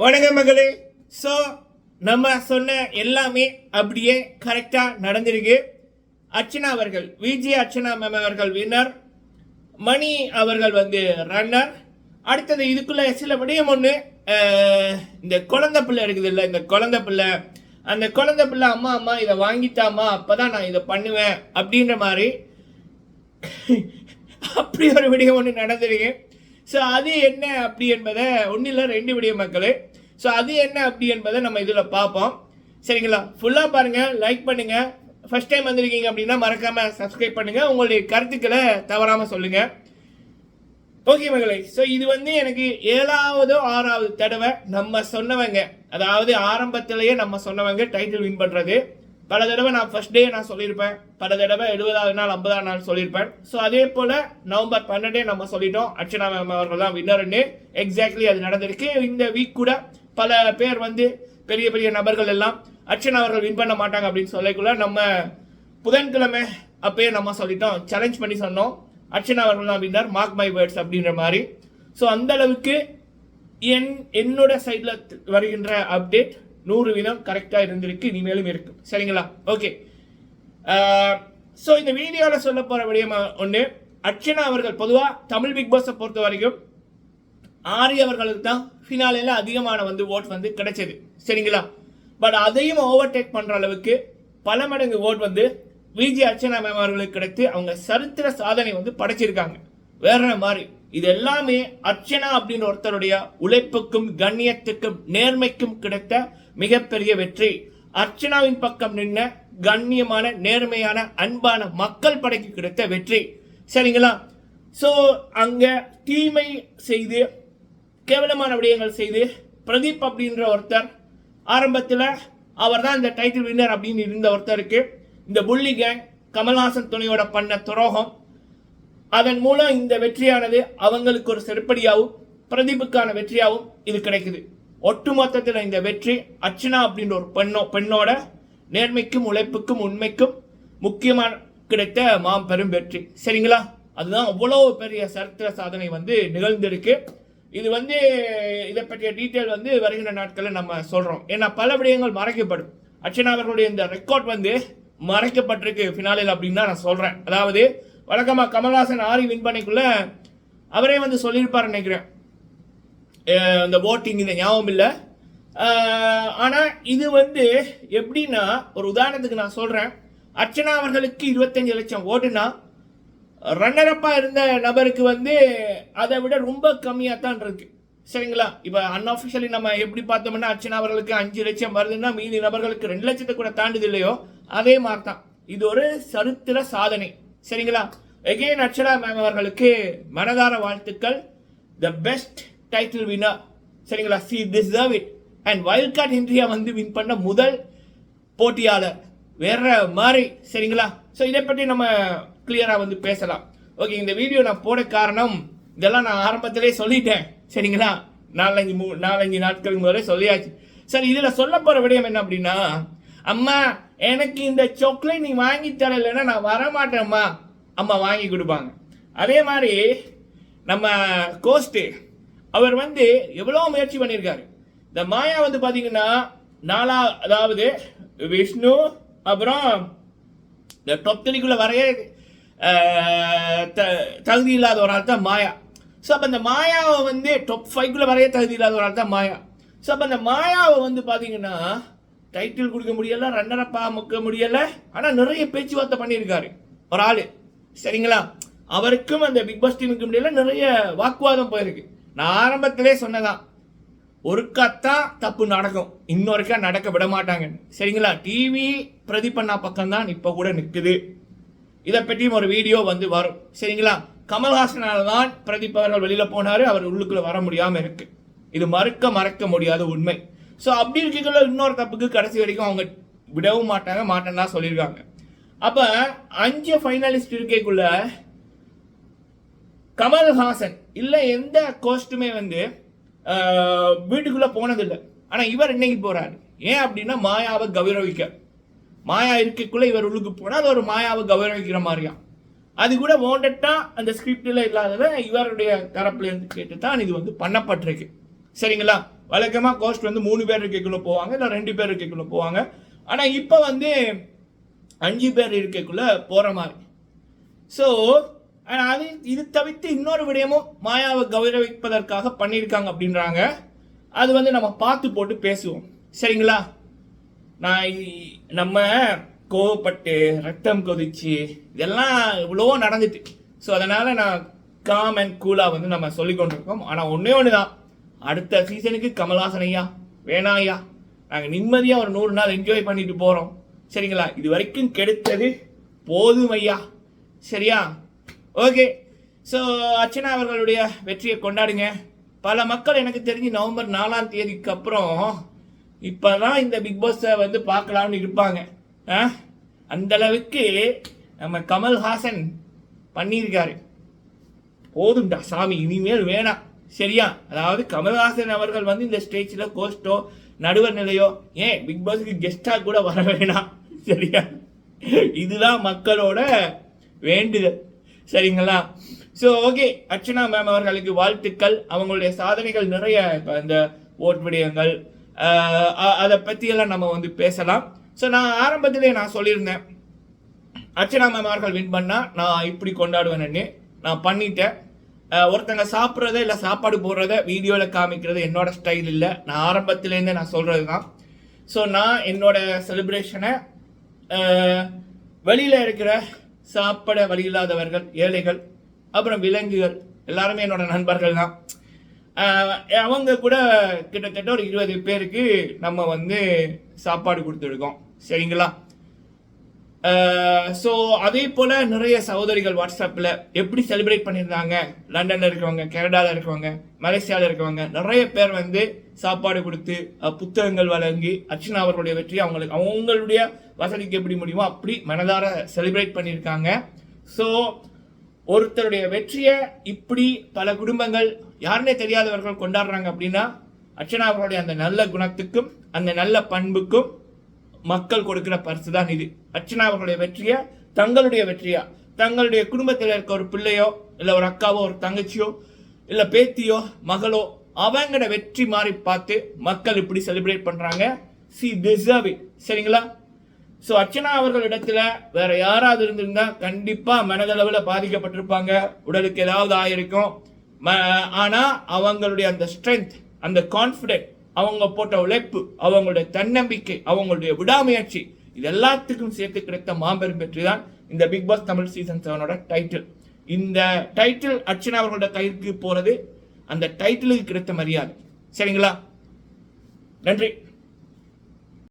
வணக்கம் மகளே ஸோ நம்ம சொன்ன எல்லாமே அப்படியே கரெக்டாக நடந்திருக்கு. அர்ச்சனா அவர்கள் விஜி அர்ச்சனா மேம் அவர்கள் வின்னர் மணி அவர்கள் வந்து ரன்னர் அடுத்தது இதுக்குள்ள சில விடயம் ஒன்று இந்த குழந்த பிள்ளை இருக்குது இல்லை இந்த குழந்த பிள்ளை. அந்த குழந்த பிள்ளை அம்மா அம்மா இதை வாங்கித்தாமா அப்போ தான் நான் இதை பண்ணுவேன் அப்படின்ற மாதிரி. அப்படி ஒரு விடயம் ஒன்று நடந்திருக்கு. ஸோ அது என்ன அப்படி என்பதை ஒன்றும் இல்லை ரெண்டு விடிய மக்களே. ஸோ அது என்ன அப்படி என்பதை நம்ம இதில் பார்ப்போம். சரிங்களா? ஃபுல்லாக பாருங்கள் லைக் பண்ணுங்கள் ஃபர்ஸ்ட் டைம் வந்திருக்கீங்க அப்படின்னா மறக்காமல் சப்ஸ்கிரைப் பண்ணுங்கள் உங்களுடைய கருத்துக்களை தவறாமல் சொல்லுங்கள் ஓகே மகளே ஸோ இது வந்து எனக்கு ஏழாவதோ ஆறாவது தடவை நம்ம சொன்னவங்க அதாவது ஆரம்பத்திலேயே நம்ம சொன்னவங்க டைட்டில் வின் பண்ணுறது பல தடவை நான் ஃபர்ஸ்ட் டே நான் சொல்லியிருப்பேன். பல தடவை எழுபதாவது நாள் ஐம்பதாவது நாள் சொல்லியிருப்பேன். ஸோ அதே போல் நவம்பர் பன்னெண்டே நம்ம சொல்லிட்டோம். அர்ச்சனா மேம் அவர்கள் தான் வின்னர்னு எக்ஸாக்ட்லி அது நடந்திருக்கு. இந்த வீக் கூட பல பேர் வந்து பெரிய பெரிய நபர்கள் எல்லாம் அர்ச்சனா அவர்கள் வின் பண்ண மாட்டாங்க அப்படின்னு சொல்லக்குள்ள நம்ம புதன்கிழமை அப்பயே நம்ம சொல்லிட்டோம். சேலஞ்ச் பண்ணி சொன்னோம். அர்ச்சனா அவர்கள் தான் வின்னர் மார்க் மை வேர்ட்ஸ் அப்படின்ற மாதிரி. ஸோ அந்த அளவுக்கு என் என்னோட சைடில் வருகின்ற அப்டேட் நூறு வீதம் கரெக்டாக இருந்திருக்கு இனிமேலும் இருக்கும் சரிங்களா? ஓகே ஸோ இந்த வீடியோவில் சொல்ல போகிற விடயமா ஒன்று அர்ச்சனா அவர்கள் பொதுவாக தமிழ் பிக் பாஸை பொறுத்த வரைக்கும் ஆரி அவர்களுக்கு தான் ஃபினாலில் அதிகமான வந்து ஓட் வந்து கிடைச்சது. சரிங்களா? பட் அதையும் ஓவர்டேக் பண்ணுற அளவுக்கு பல மடங்கு ஓட் வந்து விஜி அர்ச்சனா மேம் அவர்களுக்கு கிடைத்து அவங்க சரித்திர சாதனை வந்து படைச்சிருக்காங்க. வேற மாதிரி. இது எல்லாமே அர்ச்சனா அப்படின்னு ஒருத்தருடைய உழைப்புக்கும் கண்ணியத்துக்கும் நேர்மைக்கும் கிடைத்த மிகப்பெரிய வெற்றி. அர்ச்சனாவின் பக்கம் நின்ன கண்ணியமான நேர்மையான அன்பான மக்கள் படைக்கு கிடைத்த வெற்றி. சரிங்களா? ஸோ அங்க தீமை செய்து கேவலமான விடயங்கள் செய்து பிரதீப் அப்படின்ற ஒருத்தர் ஆரம்பத்தில் அவர் தான் இந்த டைட்டில் வின்னர் அப்படின்னு இருந்த ஒருத்தருக்கு இந்த புள்ளி கேங் கமல்ஹாசன் துணையோட பண்ண துரோகம் அதன் மூலம் இந்த வெற்றியானது அவங்களுக்கு ஒரு செருப்படியாகவும் பிரதீபுக்கான வெற்றியாகவும் இது கிடைக்குது. ஒட்டுமொத்தத்தில் இந்த வெற்றி அர்ச்சனா அப்படின்ற ஒரு பெண்ணோ பெண்ணோட நேர்மைக்கும் உழைப்புக்கும் உண்மைக்கும் முக்கியமான கிடைத்த மாம்பெரும் வெற்றி. சரிங்களா? அதுதான் அவ்வளோ பெரிய சரித்திர சாதனை வந்து நிகழ்ந்திருக்கு. இது வந்து இதை பற்றிய டீட்டெயில் வந்து வருகின்ற நாட்களில் நம்ம சொல்கிறோம் ஏன்னா பல விடயங்கள் மறைக்கப்படும். அர்ச்சனா அவர்களுடைய இந்த ரெக்கார்ட் வந்து மறைக்கப்பட்டிருக்கு ஃபினாலில் அப்படின்னு தான் நான் சொல்கிறேன் அதாவது வழக்கமாக கமல்ஹாசன் ஆரி வின் பண்ணிக்குள்ள அவரே வந்து சொல்லியிருப்பார் நினைக்கிறேன். இந்த ஓட்டிங் இந்த ஞாபகம் இல்லை. ஆனால் இது வந்து எப்படின்னா ஒரு உதாரணத்துக்கு நான் சொல்கிறேன் அர்ச்சனா அவர்களுக்கு இருபத்தஞ்சு லட்சம் ஓட்டுனா ரன்னரப்பாக இருந்த நபருக்கு வந்து அதை விட ரொம்ப கம்மியாக தான் இருக்குது சரிங்களா? இப்போ அன்அஃபிஷியலி நம்ம எப்படி பார்த்தோம்னா அர்ச்சனா அவர்களுக்கு அஞ்சு லட்சம் வருதுன்னா மீதி நபர்களுக்கு ரெண்டு லட்சத்தை கூட தாண்டுது இல்லையோ அதே மாதிரி தான் இது ஒரு சரித்திர சாதனை. சரிங்களா? எகெயின் அர்ச்சனா மேம் அவர்களுக்கு மனதார வாழ்த்துக்கள். த பெஸ்ட் டைட்டில் வினர் சரிங்களா? She deserve it and wild card India வந்து வின் பண்ண முதல் போட்டியாளர். வேற மாதிரி. சரிங்களா? ஸோ இதை பற்றி நம்ம கிளியராக வந்து பேசலாம். ஓகே இந்த வீடியோ நான் போட காரணம் இதெல்லாம் நான் ஆரம்பத்திலே சொல்லிட்டேன். சரிங்களா? நாலஞ்சு மூ நாலஞ்சு நாட்களுக்கு முதலே சொல்லியாச்சு. சரி இதில் சொல்ல போகிற விடயம் என்ன அப்படின்னா அம்மா எனக்கு இந்த சொக்லேட் நீ வாங்கி தரலைன்னா நான் வரமாட்டேம்மா. அம்மா வாங்கி கொடுப்பாங்க. அதே மாதிரி நம்ம கோஸ்ட்டு அவர் வந்து எவ்வளோ முயற்சி பண்ணியிருக்காரு. இந்த மாயா வந்து பார்த்தீங்கன்னா நாலா அதாவது விஷ்ணு அப்புறம் இந்த டாப் வரைய த- தகுதி இல்லாத ஒரு ஆள் தான் மாயா. ஸோ அப்போ இந்த மாயாவை வந்து டொப் ஃபைவ்குள்ளே வரைய தகுதி இல்லாத ஒரு ஆள் தான் மாயா. ஸோ அப்போ அந்த மாயாவை வந்து பார்த்தீங்கன்னா டைட்டில் கொடுக்க முடியல ரன்னரப்பாக முக்க முடியலை. ஆனால் நிறைய பேச்சுவார்த்தை பண்ணியிருக்காரு. ஒரு ஆள். சரிங்களா? அவருக்கும் அந்த பிக் பாஸ் டீமுக்கு முடியல நிறைய வாக்குவாதம் போயிருக்கு. நான் ஆரம்பத்திலே சொன்னதான். ஒருக்காத்தான் தப்பு நடக்கும். இன்னொருக்கா நடக்க விட மாட்டாங்க. சரிங்களா? டிவி பிரதிபண்ணா பக்கம் தான் இப்போ கூட நிற்குது இதை பற்றியும் ஒரு வீடியோ வந்து வரும். சரிங்களா? கமல்ஹாசனால தான் பிரதீப் அவர்கள் வெளியில் போனார். அவர் உள்ளுக்குள்ளே வர முடியாமல் இருக்கு. இது மறுக்க மறக்க முடியாத உண்மை. ஸோ அப்படி இருக்கக்குள்ள இன்னொரு தப்புக்கு கடைசி வரைக்கும் அவங்க விடவும் மாட்டாங்க மாட்டேன்னா சொல்லியிருக்காங்க. அப்போ அஞ்சு ஃபைனலிஸ்ட் இருக்கைக்குள்ள கமல்ஹாசன் இல்லை எந்த கோஸ்ட்டுமே வந்து வீட்டுக்குள்ளே போனதில்லை. ஆனால் இவர் இன்னைக்கு போகிறார் ஏன் அப்படின்னா மாயாவை கௌரவிக்க. மாயா இருக்கைக்குள்ளே இவர் உள்ளுக்கு போனால் அது ஒரு மாயாவை கௌரவிக்கிற மாதிரியா. அது கூட வாண்டட்டாக அந்த ஸ்கிரிப்டில் இல்லாததை இவருடைய தரப்புலேருந்து கேட்டு தான் இது வந்து பண்ணப்பட்டிருக்கு. சரிங்களா? வழக்கமாக கோஸ்ட் வந்து மூணு பேர் இருக்கைக்குள்ள போவாங்க இல்லை ரெண்டு பேர் இருக்கைக்குள்ள போவாங்க. ஆனால் இப்போ வந்து அஞ்சு பேர் இருக்கைக்குள்ள போகிற மாதிரி. ஸோ அது இது தவிர்த்து இன்னொரு விடயமும் மாயாவை கௌரவிப்பதற்காக பண்ணியிருக்காங்க அப்படின்றாங்க. அது வந்து நம்ம பார்த்து போட்டு பேசுவோம். சரிங்களா? நான் நம்ம கோவப்பட்டு ரத்தம் கொதிச்சு இதெல்லாம் இவ்வளோ நடந்துட்டு. ஸோ அதனால் நான் காம் அண்ட் கூலாக வந்து நம்ம சொல்லிக்கொண்டிருக்கோம். ஆனால் ஒன்றே ஒன்று தான் அடுத்த சீசனுக்கு கமல்ஹாசன் ஐயா வேணாம் ஐயா நாங்கள் நிம்மதியாக ஒரு நூறு நாள் என்ஜாய் பண்ணிட்டு போகிறோம் சரிங்களா? இது வரைக்கும் கெடுத்தது போதும் ஐயா. சரியா? ஓகே ஸோ அர்ச்சனா அவர்களுடைய வெற்றியை கொண்டாடுங்க. பல மக்கள் எனக்கு தெரிஞ்சு நவம்பர் நாலாம் தேதிக்கு அப்புறம் இப்பதான் இந்த பிக் பாஸை வந்து பார்க்கலாம்னு இருப்பாங்க. ஆ? அந்தளவுக்கு நம்ம கமல்ஹாசன் பண்ணியிருக்காரு. போதும்டா சாமி. இனிமேல் வேணாம். சரியா? அதாவது கமல்ஹாசன் அவர்கள் வந்து இந்த ஸ்டேஜில் கோஸ்டோ நடுவர் நிலையோ ஏன் பிக் பாஸுக்கு கெஸ்டாக கூட வர வேணாம். சரியா? இதுதான் மக்களோட வேண்டுதல். சரிங்களா? ஸோ ஓகே அர்ச்சனா மேம் அவர்களுக்கு வாழ்த்துக்கள். அவங்களுடைய சாதனைகள் நிறைய இப்போ இந்த ஓட் விடயங்கள் அதை பற்றியெல்லாம் நம்ம வந்து பேசலாம். ஸோ நான் ஆரம்பத்திலே நான் சொல்லியிருந்தேன். அர்ச்சனா மேம் அவர்கள் வின் பண்ணால் நான் இப்படி கொண்டாடுவேன்னு நான் பண்ணிட்டேன். ஒருத்தங்க சாப்பிட்றத இல்லை சாப்பாடு போடுறத வீடியோவில் காமிக்கிறது என்னோட ஸ்டைல் இல்லை. நான் ஆரம்பத்துலேருந்தே நான் சொல்கிறது தான் ஸோ நான் என்னோட செலிப்ரேஷனை வெளியில் இருக்கிற சாப்பிட வழி இல்லாதவர்கள் ஏழைகள் அப்புறம் விலங்குகள் எல்லாருமே என்னோட நண்பர்கள் தான் அவங்க கூட கிட்டத்தட்ட ஒரு இருபது பேருக்கு நம்ம வந்து சாப்பாடு கொடுத்துருக்கோம். சரிங்களா? Uh, ஸோ அதே போல் நிறைய சகோதரிகள் வாட்ஸ்அப்பில் எப்படி செலிப்ரேட் பண்ணியிருந்தாங்க? லண்டனில் இருக்கவங்க கனடாவில் இருக்கவங்க மலேசியாவில் இருக்கவங்க நிறைய பேர் வந்து சாப்பாடு கொடுத்து புத்தகங்கள் வழங்கி அர்ச்சனா அவர்களுடைய வெற்றி அவங்களுக்கு அவங்களுடைய வசதிக்கு எப்படி முடியுமோ அப்படி மனதார செலிப்ரேட் பண்ணியிருக்காங்க. ஸோ ஒருத்தருடைய வெற்றியை இப்படி பல குடும்பங்கள் யாருன்னே தெரியாதவர்கள் கொண்டாடுறாங்க அப்படின்னா அர்ச்சனா அவர்களுடைய அந்த நல்ல குணத்துக்கும் அந்த நல்ல பண்புக்கும் மக்கள் கொடுக்குற பரிசு தான் இது. அர்ச்சனா அவர்களுடைய வெற்றியை? தங்களுடைய வெற்றியா? தங்களுடைய குடும்பத்தில் இருக்க ஒரு பிள்ளையோ இல்லை ஒரு அக்காவோ ஒரு தங்கச்சியோ இல்லை பேத்தியோ மகளோ அவங்களோட வெற்றி மாதிரி பார்த்து மக்கள் இப்படி செலிப்ரேட் பண்ணுறாங்க சி டிசர்வ் இட் சரிங்களா? ஸோ அர்ச்சனா அவர்களிடத்துல வேற யாராவது இருந்திருந்தா கண்டிப்பாக மனதளவில் பாதிக்கப்பட்டிருப்பாங்க. உடலுக்கு ஏதாவது ஆயிருக்கும். ம- அவங்களுடைய அந்த ஸ்ட்ரென்த் அந்த கான்ஃபிடென்ட் அவங்க போட்ட உழைப்பு அவங்களுடைய தன்னம்பிக்கை அவங்களுடைய விடாமுயற்சி இது எல்லாத்துக்கும் சேர்த்து கிடைத்த மாபெரும் வெற்றி தான் இந்த பிக் பாஸ் தமிழ் சீசன் செவனோட டைட்டில் இந்த டைட்டில் அர்ச்சனா அவர்களோட கைக்கு போறது அந்த டைட்டிலுக்கு கிடைத்த மரியாதை. சரிங்களா? நன்றி.